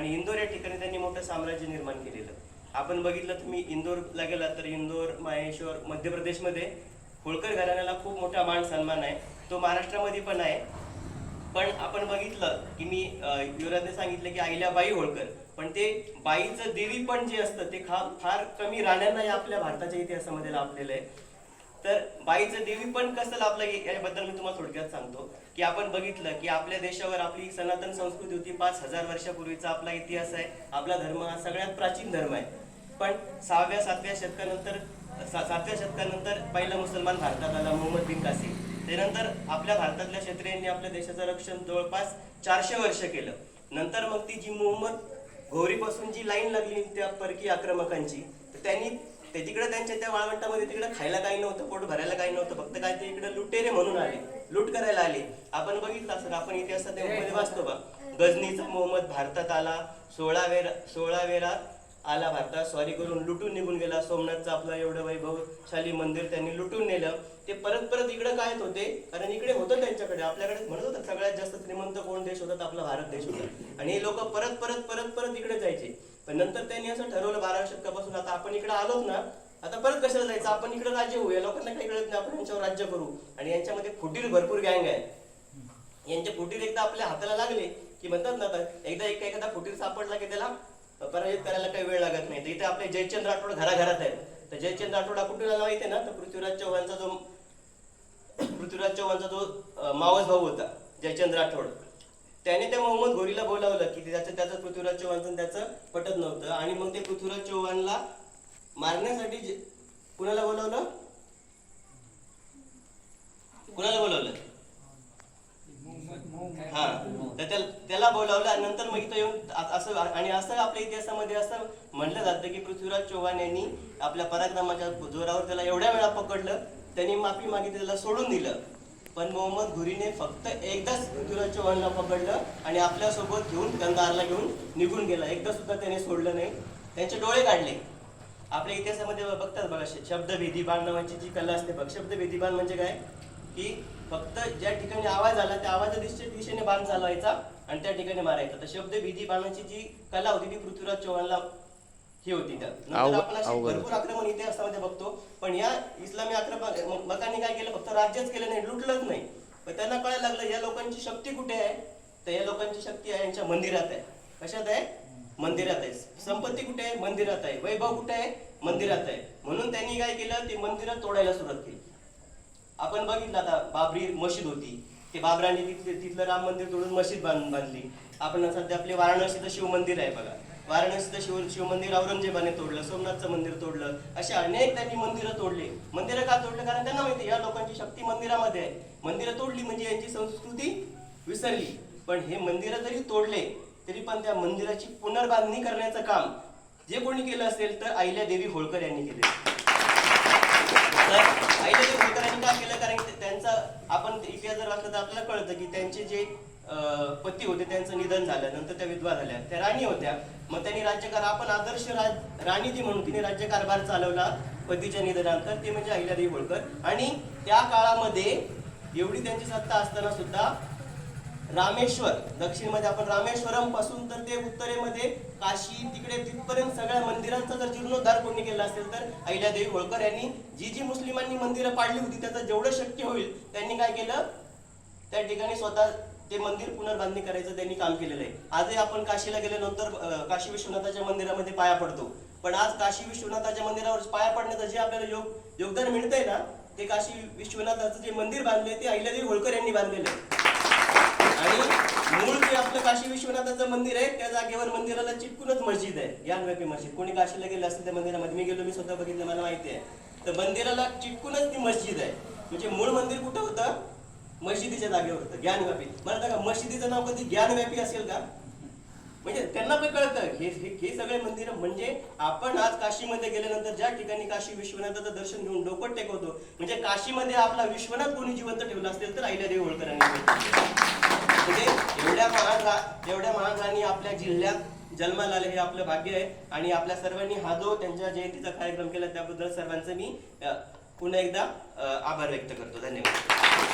आणि इंदोर या ठिकाणी त्यांनी मोठं साम्राज्य निर्माण केलेलं. आपण बघितलं तुम्ही इंदोरला गेला तर इंदोर माहेश्वर मध्य प्रदेशमध्ये होळकर घराण्याला खूप मोठा मान सन्मान आहे. तो महाराष्ट्रामध्ये पण आहे. पण आपण बघितलं की मी युवराजने सांगितलं की आईला बाई होळकर. पण ते बाईचं देवी पण जे असतं ते खा फार कमी राण्यांना आपल्या भारताच्या इतिहासामध्ये लाभलेलं आहे. तर बाईचं देवी पण कसं लाभलं याबद्दल मी तुम्हाला थोडक्यात सांगतो. की आपण बघितलं की आपल्या देशावर आपली सनातन संस्कृती होती. पाच हजार वर्षापूर्वीचा आपला इतिहास आहे. आपला धर्म हा सगळ्यात प्राचीन धर्म आहे. पण सहाव्या सातव्या शतकानंतर सातव्या शतकानंतर पहिला मुसलमान भारतात आला मोहम्मद बिन कासिम. त्यानंतर आपल्या भारतातल्या क्षत्रियांनी आपल्या देशाचं रक्षण जवळपास चारशे वर्ष केलं. नंतर मग ती जी मोहम्मद घोरीपासून जी लाईन लागली त्या परकीय आक्रमकांची तर त्यांनी ते तिकडे त्यांच्या त्या वाळवंटामध्ये तिकडे खायला काही नव्हतं पोट भरायला काही नव्हतं फक्त काय ते इकडे लुटेरे म्हणून आले. लूट करायला आले. आपण बघितलं असं आपण इतिहासात मध्ये वाचतो बा. गजनीचा मोहम्मद भारतात आला सोळा वेरा सोळा वेरा आला भारतात. स्वारी करून लुटून निघून गेला. सोमनाथचं आपलं एवढं वैभवशाली मंदिर त्यांनी लुटून नेलं. ते परत परत इकडे काय होते? कारण इकडे होतं त्यांच्याकडे. आपल्याकडे म्हणत होतं सगळ्यात जास्त श्रीमंत कोण देश होता? तर आपला भारत देश होता. आणि हे लोक परत परत परत परत इकडे जायचे. पण नंतर त्यांनी असं ठरवलं बाराव्या शतकापासून आता आपण इकडे आलोच ना आता परत कशाला जायचं? आपण इकडे राज्य होऊया. लोकांना काही कळत नाही आपण यांच्यावर राज्य करू. आणि यांच्यामध्ये फुटीर भरपूर गँग आहे. यांचे फुटीर एकदा आपल्या हाताला लागले की म्हणतात ना तर एकदा एक एखादा फुटीर सापडला की त्याला पराजित करायला काही वेळ लागत नाही. तर इथे आपले जयचंद राठोड घराघरात आहेत. तर जयचंद राठोड हा कुठून आला माहिती आहे ना? तर पृथ्वीराज चव्हाणचा जो पृथ्वीराज चव्हाणचा जो मावस भाऊ होता जयचंद्र राठोड. त्याने त्या मोहम्मद घोरीला बोलावलं की त्याचं त्याचं पृथ्वीराज चव्हाणचं त्याचं पटत नव्हतं. आणि मग ते पृथ्वीराज चव्हाणला मारण्यासाठी कुणाला बोलावलं? कुणाला बोलावलं? हा. तर त्याला बोलावलं आणि नंतर मग इथं येऊन असं आणि असं आपल्या इतिहासामध्ये असं म्हटलं जातं की पृथ्वीराज चव्हाण यांनी आपल्या पराक्रमाच्या जोरावर त्याला एवढ्या वेळा पकडलं त्यांनी माफी मागितली त्याला सोडून दिलं. पण मोहम्मद घुरीने फक्त एकदाच पृथ्वीराज चव्हाणला पकडलं आणि आपल्यासोबत घेऊन गंगारला घेऊन निघून गेला. एकदा सुद्धा त्याने सोडलं नाही. त्यांचे डोळे काढले आपल्या इतिहासामध्ये बघतात बघा श- शब्दभेदी बाण नावाची जी कला असते बघ शब्दभेदी बाण म्हणजे काय? की फक्त ज्या ठिकाणी आवाज आला त्या आवाजा दिशे- दिशेने बाण चालवायचा आणि त्या ठिकाणी मारायचा. तर शब्दभेदी बाणाची जी कला होती ती पृथ्वीराज चव्हाणला ही होती त्या नंतर अव- आपण अशी अवघड. भरपूर आक्रमण इतिहासामध्ये बघतो. पण या इस्लामी आक्रमण मकांनी काय केलं? फक्त राज्यच केलं नाही लुटलंच नाही. पण त्यांना कळायला लागलं या लोकांची शक्ती कुठे आहे? तर या लोकांची शक्ती आहे यांच्या मंदिरात आहे. कशात आहे? मंदिरात आहे. संपत्ती कुठे आहे? मंदिरात आहे. वैभव कुठे आहे? मंदिरात आहे. म्हणून त्यांनी काय केलं? ते मंदिरं तोडायला सुरुवात केली. आपण बघितलं आता बाबरी मशीद होती. ते बाबरांनी तिथले तिथलं राम मंदिर तोडून मशीद बांध बांधली. आपण सध्या आपले वाराणसीचं शिव मंदिर आहे बघा. वाराणसीचं शिव शिव मंदिर औरंगजेबाने तोडलं सोमनाथचं मंदिर तोडलं असे अनेक त्यांनी मंदिरं तोडले. मंदिरं का तोडले? कारण त्यांना माहिती या लोकांची शक्ती मंदिरामध्ये आहे. मंदिरं तोडली म्हणजे यांची संस्कृती विसरली. पण हे मंदिरं जरी तोडले तरी पण त्या मंदिराची पुनर्बांधणी करण्याचं काम जे कोणी केलं असेल तर अहिल्या देवी होळकर यांनी केले. तर होळकर यांनी काय केलं? कारण की त्यांचा आपण इतिहास जर वाचला तर आपल्याला कळतं की त्यांचे जे पती होते त्यांचं निधन झालं नंतर त्या विधवा झाल्या. त्या राणी होत्या. मग त्यांनी राज्यकार आपण आदर्श राज राणी जी म्हणून तिने राज्यकारभार चालवला पतीच्या निधनानंतर. ते म्हणजे अहिल्यादेवी होळकर आणि त्या काळामध्ये एवढी त्यांची सत्ता असताना सुद्धा रामेश्वर दक्षिणमध्ये आपण रामेश्वरमपासून तर ते उत्तरेमध्ये काशी तिकडे तिथपर्यंत सगळ्या मंदिरांचा जर जीर्णोद्धार कोणी केला असेल तर अहिल्यादेवी होळकर यांनी जी जी मुस्लिमांनी मंदिरं पाडली होती त्याचं जेवढं शक्य होईल त्यांनी काय केलं? त्या ठिकाणी स्वतः ते मंदिर पुनर्बांधणी करायचं त्यांनी काम केलेलं आहे. आजही आपण काशीला गेल्यानंतर काशी विश्वनाथाच्या मंदिरामध्ये पाया पडतो. पण आज काशी विश्वनाथाच्या मंदिरावर पाया पडण्याचं जे आपल्याला योग योगदान मिळतंय ना ते काशी विश्वनाथाचं जे मंदिर बांधले ते अहिल्यादेवी होळकर यांनी बांधलेलं आहे. आणि मूळ जे आपलं काशी विश्वनाथाचं मंदिर आहे त्या जागेवर मंदिराला चिटकूनच मस्जिद आहे. ज्ञानव्यापी मस्जिद. कोणी काशीला गेलं असेल त्या मंदिरामध्ये मी गेलो मी स्वतः बघितलं मला माहिती आहे. तर मंदिराला चिटकूनच ती मस्जिद आहे. म्हणजे मूळ मंदिर कुठं होतं? मशिदीच्या जागेवर होतं ज्ञानव्यापी. मला सांगा मशिदीचं नाव कधी ज्ञानव्यापी असेल का? म्हणजे त्यांना पण कळतं. हे हे- सगळे मंदिर म्हणजे आपण आज काशीमध्ये गेल्यानंतर ज्या ठिकाणी काशी विश्वनाथाचं दर्शन घेऊन डोकट टेकवतो म्हणजे काशीमध्ये आपला विश्वनाथ कोणी जिवंत ठेवला असेल तर अहिल्यादेवी होळकरांनी म्हणजे एवढ्या महान रा- एवढ्या महान राणी आपल्या जिल्ह्यात जन्माला आले हे आपलं भाग्य आहे. आणि आपल्या सर्वांनी हा जो त्यांच्या जयंतीचा कार्यक्रम केला त्याबद्दल सर्वांचं मी पुन्हा एकदा आभार व्यक्त करतो. धन्यवाद.